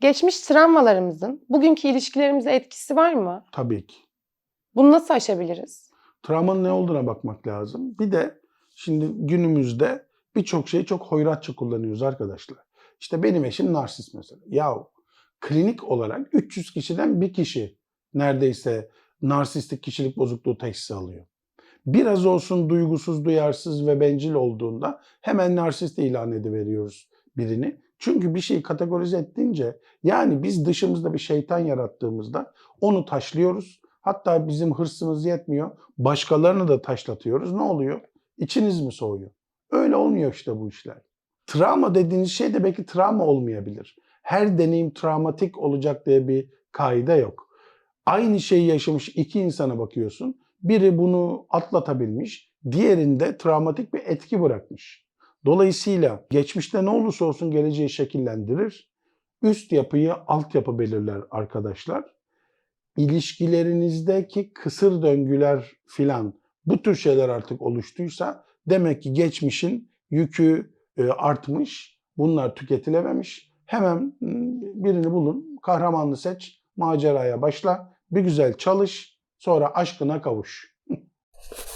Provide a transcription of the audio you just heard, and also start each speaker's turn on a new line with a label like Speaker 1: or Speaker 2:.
Speaker 1: Geçmiş travmalarımızın bugünkü ilişkilerimize etkisi var mı?
Speaker 2: Tabii ki.
Speaker 1: Bunu nasıl aşabiliriz?
Speaker 2: Travmanın ne olduğuna bakmak lazım. Bir de şimdi günümüzde birçok şeyi çok hoyratça kullanıyoruz arkadaşlar. İşte benim eşim narsist mesela. Yahu klinik olarak 300 kişiden bir kişi neredeyse narsistik kişilik bozukluğu teşhisi alıyor. Biraz olsun duygusuz, duyarsız ve bencil olduğunda hemen narsist ilan ediveriyoruz birini. Çünkü bir şeyi kategorize ettiğince yani biz dışımızda bir şeytan yarattığımızda onu taşlıyoruz. Hatta bizim hırsımız yetmiyor. Başkalarını da taşlatıyoruz. Ne oluyor? İçiniz mi soğuyor? Öyle olmuyor işte bu işler. Travma dediğiniz şey de belki travma olmayabilir. Her deneyim travmatik olacak diye bir kaide yok. Aynı şeyi yaşamış iki insana bakıyorsun. Biri bunu atlatabilmiş, diğerinde travmatik bir etki bırakmış. Dolayısıyla geçmişte ne olursa olsun geleceği şekillendirir. Üst yapıyı alt yapı belirler arkadaşlar. İlişkilerinizdeki kısır döngüler filan bu tür şeyler artık oluştuysa demek ki geçmişin yükü e, artmış. Bunlar tüketilememiş. Hemen birini bulun, kahramanını seç, maceraya başla, bir güzel çalış, sonra aşkına kavuş.